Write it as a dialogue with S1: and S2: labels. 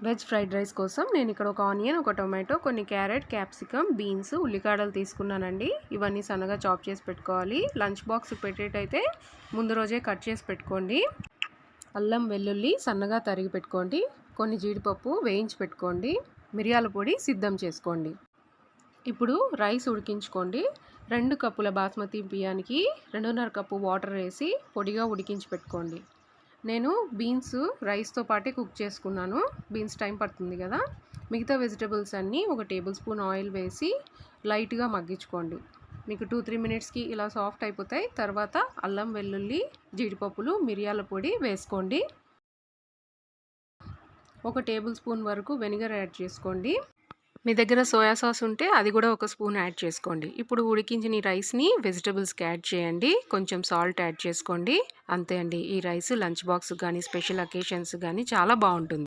S1: Veg fried rice కోసం నేను ఇక్కడ ఒక ఆనియన్ ఒక టొమాటో కొన్ని క్యారెట్ క్యాప్సికమ్ బీన్స్ ఉల్లికాడలు తీసుకున్నానండి. ఇవన్నీ సన్నగా చాప్ చేసి పెట్టుకోవాలి. లంచ్ బాక్స్ పెట్టేటైతే ముందు రోజే కట్ చేసి పెట్టుకోండి. అల్లం వెల్లుల్లి సన్నగా తరిగి పెట్టుకోండి. కొన్ని జీడిపప్పు వేయించి పెట్టుకోండి. మిరియాల పొడి సిద్ధం చేసుకోండి. ఇప్పుడు రైస్ ఉడికించుకోండి. రెండు కప్పుల బాస్మతి బియ్యానికి రెండున్నర కప్పు వాటర్ వేసి పొడిగా ఉడికించి పెట్టుకోండి. నేను బీన్స్ రైస్తో పాటే కుక్ చేసుకున్నాను. బీన్స్ టైం పడుతుంది కదా. మిగతా వెజిటబుల్స్ అన్నీ ఒక టేబుల్ స్పూన్ ఆయిల్ వేసి లైట్గా మగ్గించుకోండి. మీకు టూ త్రీ మినిట్స్కి ఇలా సాఫ్ట్ అయిపోతాయి. తర్వాత అల్లం వెల్లుల్లి జీడిపప్పులు మిరియాల పొడి వేసుకోండి. ఒక టేబుల్ స్పూన్ వరకు వెనిగర్ యాడ్ చేసుకోండి. మీ దగ్గర సోయా సాస్ ఉంటే అది కూడా ఒక స్పూన్ యాడ్ చేసుకోండి. ఇప్పుడు ఉడికించిన ఈ రైస్ని వెజిటబుల్స్కి యాడ్ చేయండి. కొంచెం సాల్ట్ యాడ్ చేసుకోండి. అంతే అండి. ఈ రైస్ లంచ్ బాక్స్ కానీ స్పెషల్ అకేషన్స్ కానీ చాలా బాగుంటుంది.